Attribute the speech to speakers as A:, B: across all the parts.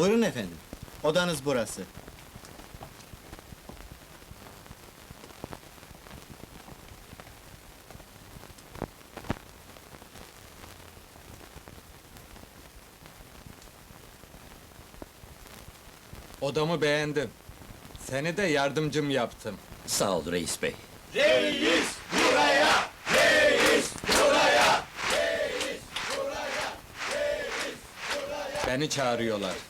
A: Buyurun efendim. Odanız burası.
B: Odamı beğendim. Seni de yardımcım yaptım.
C: Sağ ol reis bey.
B: Beni çağırıyorlar.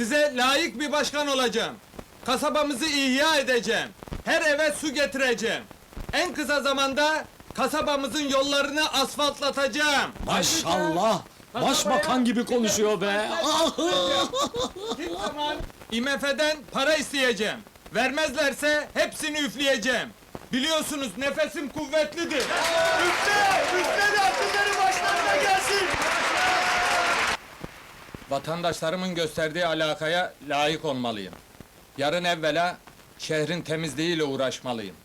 B: Size layık bir başkan olacağım. Kasabamızı ihya edeceğim. Her eve su getireceğim. En kısa zamanda kasabamızın yollarını asfaltlatacağım.
C: Maşallah! Başbakan gibi konuşuyor be!
B: Zaman IMF'den para isteyeceğim. Vermezlerse hepsini üfleyeceğim. Biliyorsunuz nefesim kuvvetlidir. Üfle! Üfle de akılları başlarına gelsin! Vatandaşlarımın gösterdiği alakaya layık olmalıyım. Yarın evvela şehrin temizliğiyle uğraşmalıyım.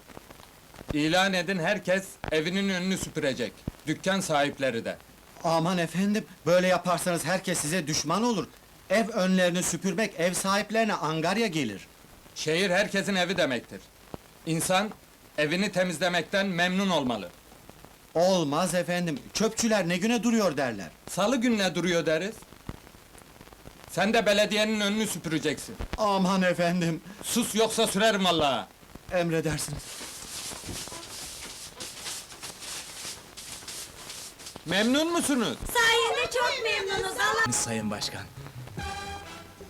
B: İlan edin herkes evinin önünü süpürecek. Dükkan sahipleri de.
A: Aman efendim, böyle yaparsanız herkes size düşman olur. Ev önlerini süpürmek ev sahiplerine angarya gelir.
B: Şehir herkesin evi demektir. İnsan evini temizlemekten memnun olmalı.
A: Olmaz efendim, çöpçüler ne güne duruyor derler.
B: Salı gününe duruyor deriz. Sen de belediyenin önünü süpüreceksin.
A: Aman efendim,
B: Sus yoksa sürerim vallahi.
A: emredersiniz.
B: Memnun musunuz?
D: Sayende çok memnunuz Allah.
C: Sayın Başkan.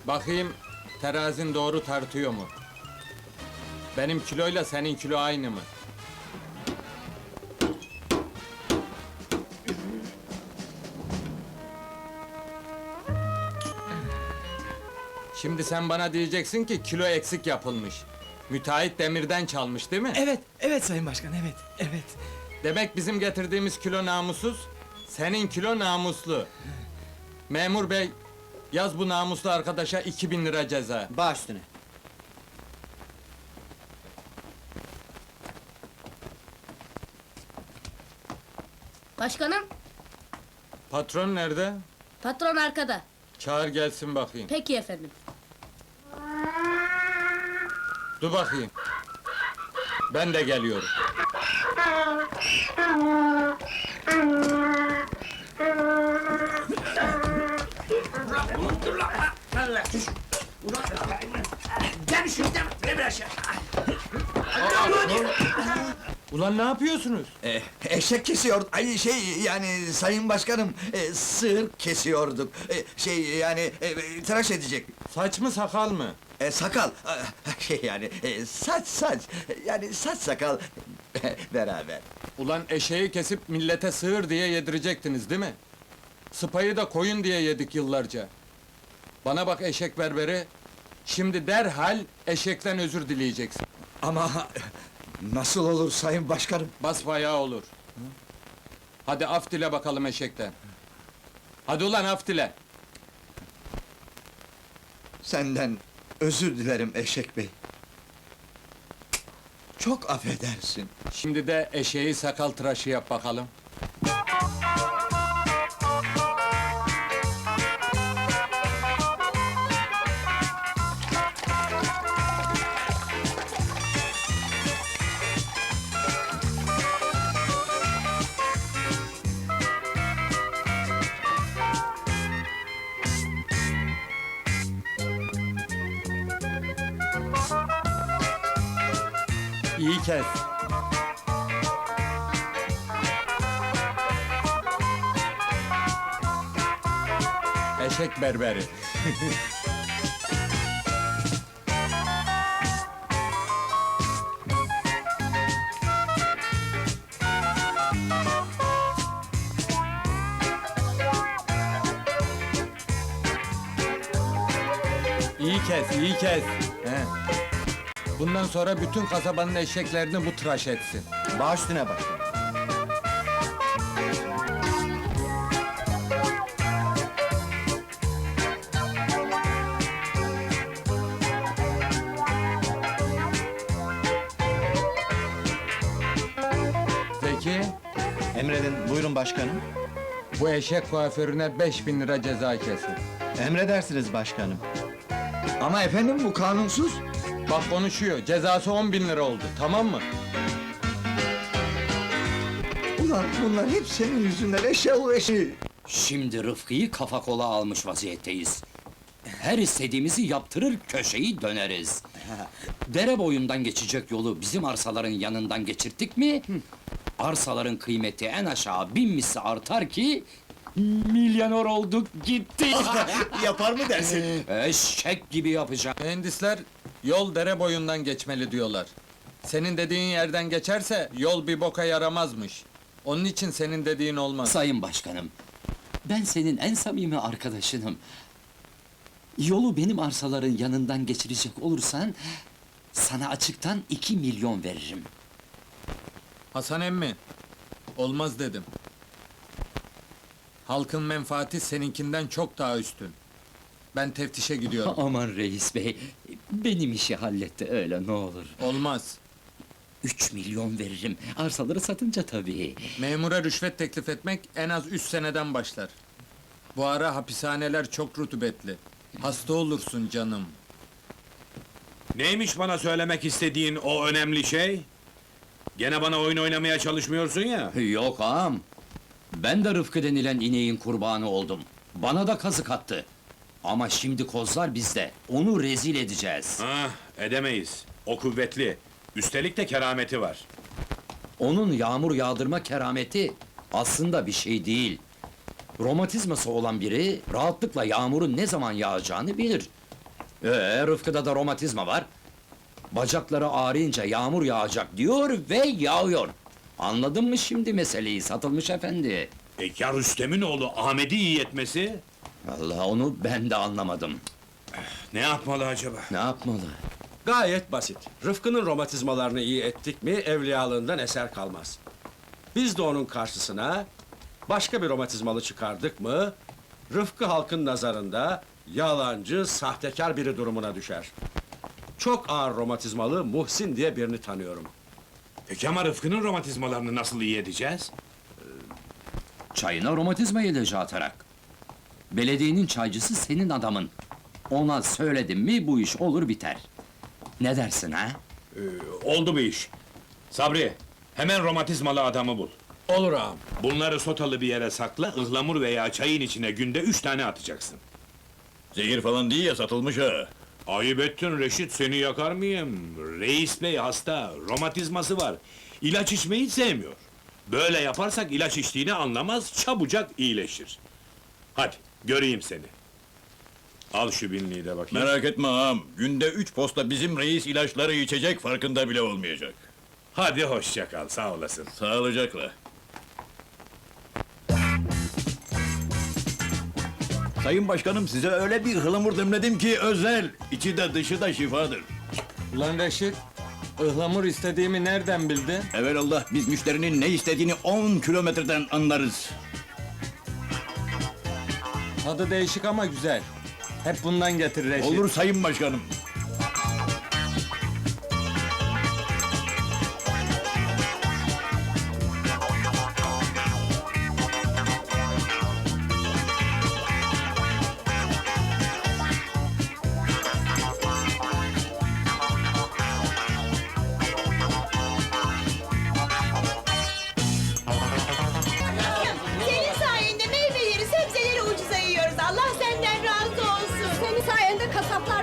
B: Bakayım terazin doğru tartıyor mu? Benim kiloyla senin kilo aynı mı? Şimdi sen bana diyeceksin ki kilo eksik yapılmış. Müteahhit demirden çalmış değil mi?
E: Evet, evet Sayın Başkan, evet, evet.
B: Demek bizim getirdiğimiz kilo namussuz, senin kilo namuslu. Memur bey, yaz bu namuslu arkadaşa 2000 lira ceza.
A: Baş üstüne.
D: Başkanım,
B: Patron nerede?
D: patron arkada.
B: Çağır gelsin bakayım.
D: Peki efendim.
B: Dur bakayım. Ben de geliyorum. Ulan ne yapıyorsunuz?
F: E, eşek kesiyor, ay şey yani sayın başkanım, e, sığır kesiyorduk. E, şey yani e, tıraş edecek.
B: Saç mı sakal mı?
F: E, sakal, e, şey yani e, saç saç, yani saç sakal beraber.
B: Ulan eşeği kesip millete sığır diye yedirecektiniz değil mi? Sıpayı da koyun diye yedik yıllarca. Bana bak eşek berberi, şimdi derhal eşekten özür dileyeceksin.
F: Ama nasıl olur sayın başkanım?
B: Basbayağı olur. Hadi af dile bakalım eşekten. Hadi ulan af dile.
F: Senden özür dilerim eşek bey. Çok affedersin.
B: Şimdi de eşeği sakal tıraşı yap bakalım. İyi kes. Eşek berberi. iyi kes, iyi kes. He. Bundan sonra bütün kasabanın eşeklerini bu tıraş etsin.
A: Baş üstüne başkanım.
B: Zeki,
A: Emredin, buyurun başkanım.
B: bu eşek kuaförüne 5000 lira ceza kesin.
A: Emredersiniz başkanım.
F: Ama efendim bu kanunsuz.
B: Bak konuşuyor, cezası 10 bin lira oldu, tamam mı?
F: Ulan bunlar hep senin yüzünden eşeğul eşeği.
C: Şimdi Rıfkı'yı kafa kola almış vaziyetteyiz. Her istediğimizi yaptırır, köşeyi döneriz. Dere boyundan geçecek yolu bizim arsaların yanından geçirttik mi... ...arsaların kıymeti en aşağı bin misli artar ki... ...milyoner olduk gitti.
G: Yapar mı dersin?
C: Eşek gibi yapacağım.
B: Mühendisler, yol dere boyundan geçmeli diyorlar. Senin dediğin yerden geçerse, yol bir boka yaramazmış. Onun için senin dediğin olmaz.
C: Sayın Başkanım, ben senin en samimi arkadaşınım. Yolu benim arsaların yanından geçirecek olursan... ...sana açıktan iki milyon veririm.
B: Hasan emmi, olmaz dedim. Halkın menfaati seninkinden çok daha üstün. Ben teftişe gidiyorum.
C: Aman reis bey, benim işi halletti öyle ne olur.
B: Olmaz.
C: Üç milyon veririm, arsaları satınca tabii.
B: Memura rüşvet teklif etmek en az üç seneden başlar. Bu ara hapishaneler çok rutubetli. Hasta olursun canım.
G: Neymiş bana söylemek istediğin o önemli şey? Gene bana oyun oynamaya çalışmıyorsun ya.
C: Yok ağam, ben de Rıfkı denilen ineğin kurbanı oldum. Bana da kazık attı. Ama şimdi kozlar bizde, onu rezil edeceğiz.
G: Ah, edemeyiz. O kuvvetli. Üstelik de kerameti var.
C: Onun yağmur yağdırma kerameti aslında bir şey değil. Romatizması olan biri rahatlıkla yağmurun ne zaman yağacağını bilir. Ee, Rıfkı'da da romatizma var. Bacakları ağrıyınca yağmur yağacak diyor ve yağıyor. Anladın mı şimdi meseleyi satılmış efendi?
G: E ya Rüstem'in oğlu Ahmet'i iyi etmesi?
C: Allah onu ben de anlamadım.
G: Ne yapmalı acaba?
C: Ne yapmalı?
H: Gayet basit. Rıfkı'nın romatizmalarını iyi ettik mi evliyalığından eser kalmaz. Biz de onun karşısına başka bir romatizmalı çıkardık mı Rıfkı halkın nazarında yalancı, sahtekar biri durumuna düşer. Çok ağır romatizmalı Muhsin diye birini tanıyorum.
G: Peki ama Rıfkı'nın romatizmalarını nasıl iyi edeceğiz?
C: Çayına romatizma ilacı atarak. Belediyenin çaycısı senin adamın. Ona söyledim mi bu iş olur biter. Ne dersin ha?
G: Oldu bu iş. Sabri, hemen romatizmalı adamı bul.
H: Olur ağam.
G: Bunları sotalı bir yere sakla, ıhlamur veya çayın içine günde üç tane atacaksın.
I: Zehir falan değil ya satılmış ha.
G: Ayıp ettin Reşit, seni yakar mıyım? Reis bey hasta, romatizması var. İlaç içmeyi sevmiyor. Böyle yaparsak ilaç içtiğini anlamaz, çabucak iyileşir. Hadi, göreyim seni. Al şu binliği de bakayım.
I: Merak etme ağam. Günde üç posta bizim reis ilaçları içecek farkında bile olmayacak.
G: Hadi hoşça kal, sağ olasın.
I: Sağlıcakla. Sayın Başkanım size öyle bir ıhlamur demledim ki özel. İçi de dışı da şifadır.
B: Ulan Reşit, ıhlamur istediğimi nereden bildin?
I: Evelallah biz müşterinin ne istediğini 10 kilometreden anlarız.
B: Tadı değişik ama güzel. Hep bundan getir Reşit.
I: Olur Sayın Başkanım.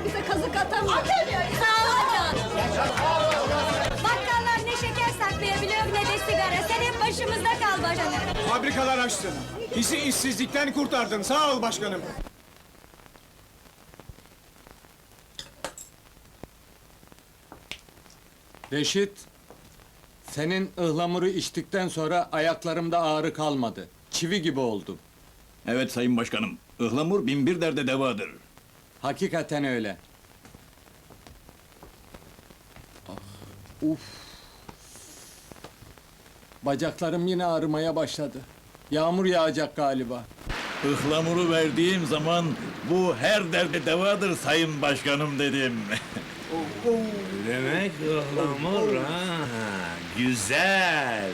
D: Bize kazık atamıyor.
J: Atamıyoruz.
D: Sağ ol canım. Bakkallar ne şeker saklayabiliyor ne de sigara. Sen hep başımızda kal başkanım.
E: Fabrikalar açtın. Bizi işsizlikten kurtardın. Sağ ol başkanım.
B: Reşit, senin ıhlamuru içtikten sonra ayaklarımda ağrı kalmadı. Çivi gibi oldum.
I: Evet Sayın Başkanım. Ihlamur bin bir derde devadır.
B: Hakikaten öyle. Uf. Bacaklarım yine ağrımaya başladı. Yağmur yağacak galiba.
I: Ihlamuru verdiğim zaman bu her derde devadır sayın başkanım dedim.
G: Demek ıhlamur ha. Güzel.